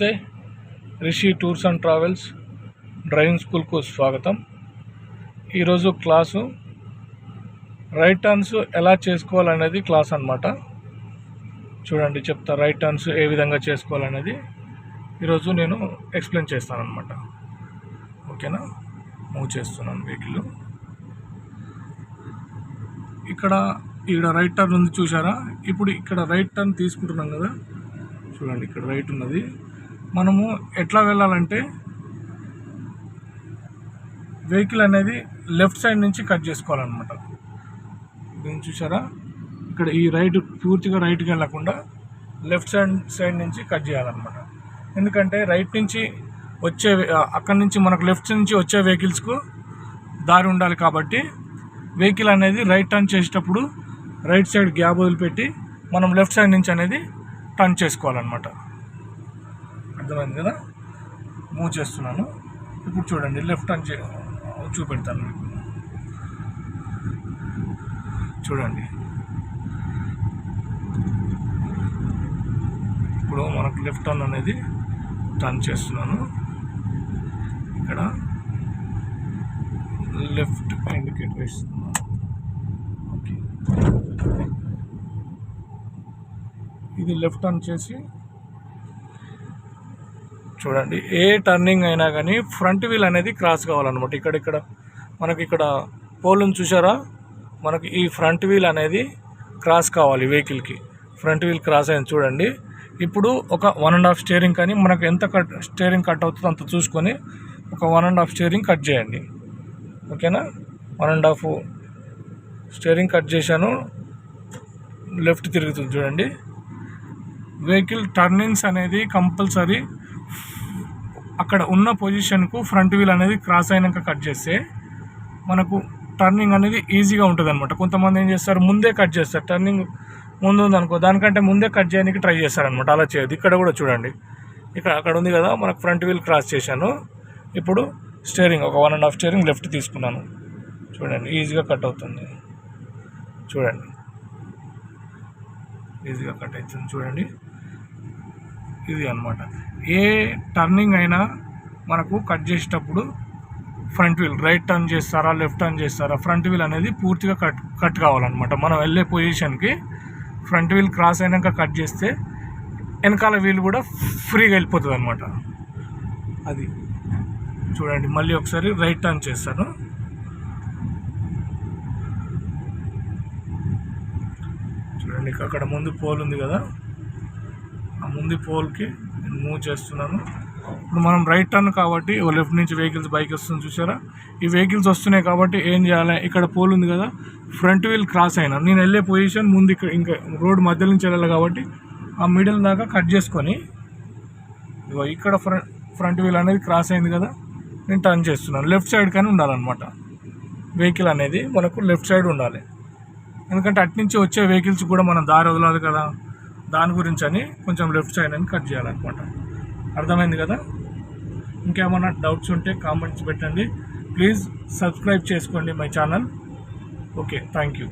నమస్తే. Rishi tours and travels driving స్కూల్కు స్వాగతం. ఈరోజు క్లాసు రైట్ టర్న్స్ ఎలా చేసుకోవాలనేది క్లాస్ అన్నమాట. చూడండి చెప్తా రైట్ టర్న్స్ ఏ విధంగా చేసుకోవాలనేది ఈరోజు నేను ఎక్స్ప్లెయిన్ చేస్తాను అనమాట ఓకేనా? మూవ్ చేస్తున్నాను వెహికల్. ఇక్కడ ఇక్కడ రైట్ టర్న్ ఉంది చూసారా ఇప్పుడు ఇక్కడ రైట్ టర్న్ తీసుకుంటున్నాం కదా. చూడండి ఇక్కడ రైట్ ఉన్నది. మనము ఎట్లా వెళ్ళాలంటే వెహికల్ అనేది లెఫ్ట్ సైడ్ నుంచి కట్ చేసుకోవాలన్నమాట. దీన్ని చూసారా ఇక్కడ ఈ రైట్ పూర్తిగా రైట్కి వెళ్ళకుండా లెఫ్ట్ సైడ్ సైడ్ నుంచి కట్ చేయాలన్నమాట. ఎందుకంటే రైట్ నుంచి వచ్చే అక్కడి నుంచి మనకు లెఫ్ట్ నుంచి వచ్చే వెహికల్స్కు దారి ఉండాలి కాబట్టి వెహికల్ అనేది రైట్ టర్న్ చేసేటప్పుడు రైట్ సైడ్ గ్యాప్ వదిలిపెట్టి మనం లెఫ్ట్ సైడ్ నుంచి అనేది టర్న్ చేసుకోవాలన్నమాట. అర్థమైంది కదా? మూవ్ చేస్తున్నాను. ఇప్పుడు చూడండి లెఫ్ట్ అని చూపెడతాను మీకు. చూడండి. ఇప్పుడు మనకు లెఫ్ట్ టర్న్ అనేది టర్న్ చేస్తున్నాను. ఇక్కడ లెఫ్ట్ ఇండికేటర్ ఇస్తున్నాను ఓకే ఇది లెఫ్ట్ టర్న్ చేసి చూడండి ఏ టర్నింగ్ అయినా కానీ ఫ్రంట్ వీల్ అనేది క్రాస్ కావాలన్నమాట. ఇక్కడ ఇక్కడ మనకి ఇక్కడ పోల్ని చూసారా మనకి ఈ ఫ్రంట్ వీల్ అనేది క్రాస్ కావాలి వెహికల్కి ఫ్రంట్ వీల్ క్రాస్ అయింది చూడండి. ఇప్పుడు ఒక వన్ అండ్ హాఫ్ స్టీరింగ్ కానీ మనకు ఎంత కట్ స్టీరింగ్ కట్ అవుతుందో అంత చూసుకొని ఒక one and half steering cut చేయండి. ఓకేనా one and half steering cut చేశాను. లెఫ్ట్ తిరుగుతుంది చూడండి. వెహికల్ టర్నింగ్స్ అనేది కంపల్సరీ అక్కడ ఉన్న పొజిషన్కు ఫ్రంట్ వీల్ అనేది క్రాస్ అయినాక కట్ చేస్తే మనకు టర్నింగ్ అనేది ఈజీగా ఉంటుంది అనమాట కొంతమంది ఏం చేస్తారు? ముందే కట్ చేస్తారు. టర్నింగ్ ముందు ఉంది అనుకో దానికంటే ముందే కట్ చేయడానికి ట్రై చేస్తారనమాట అలా చేయదు ఇక్కడ కూడా చూడండి. ఇక్కడ అక్కడ ఉంది కదా మనకు ఫ్రంట్ వీల్ క్రాస్ చేశాను. ఇప్పుడు స్టీరింగ్ ఒక one and half steering left తీసుకున్నాను. చూడండి ఈజీగా కట్ అవుతుంది. చూడండి. ఈజీగా కట్ అవుతుంది. చూడండి. ఇది అనమాట ఏ టర్నింగ్ అయినా మనకు కట్ చేసేటప్పుడు ఫ్రంట్ వీల్ రైట్ టర్న్ చేస్తారా లెఫ్ట్ టర్న్ చేస్తారా ఫ్రంట్ వీల్ అనేది పూర్తిగా కట్ కట్ కావాలన్నమాట. మనం వెళ్ళే పొజిషన్కి ఫ్రంట్ వీల్ క్రాస్ అయినాక కట్ చేస్తే వెనకాల వీల్ కూడా ఫ్రీగా వెళ్ళిపోతుంది అనమాట అది. చూడండి మళ్ళీ ఒకసారి రైట్ టర్న్ చేస్తాను. చూడండి అక్కడ ముందు పోల్ ఉంది కదా. ఉంది ముందు పోల్కి నేను మూవ్ చేస్తున్నాను. ఇప్పుడు మనం రైట్ టర్న్ కాబట్టి లెఫ్ట్ నుంచి వెహికల్స్ బైక్ వస్తుంది చూసారా ఈ వెహికల్స్ వస్తున్నాయి కాబట్టి ఏం చేయాలి? ఇక్కడ పోల్ ఉంది కదా ఫ్రంట్ వీల్ క్రాస్ అయినా. నేను వెళ్ళే పొజిషన్ ముందు ఇక్కడ ఇంకా రోడ్ మధ్య నుంచి వెళ్ళాలి కాబట్టి ఆ మిడిల్ దాకా కట్ చేసుకొని ఇగో ఇక్కడ ఫ్రంట్ ఫ్రంట్ వీల్ అనేది క్రాస్ అయింది కదా నేను టర్న్ చేస్తున్నాను. లెఫ్ట్ సైడ్ కానీ ఉండాలన్నమాట. వెహికల్ అనేది మనకు లెఫ్ట్ సైడ్ ఉండాలి. ఎందుకంటే అటు నుంచి వచ్చే వెహికల్స్ కూడా మనం దారి వదలాలి కదా. దాని గురించి అని కొంచెం లెఫ్ట్ సైడ్ అని కట్ చేయాలన్నమాట అర్థమైంది కదా? ఇంకేమన్నా డౌట్స్ ఉంటే కామెంట్స్ పెట్టండి. ప్లీజ్ సబ్స్క్రైబ్ చేసుకోండి my channel okay thank you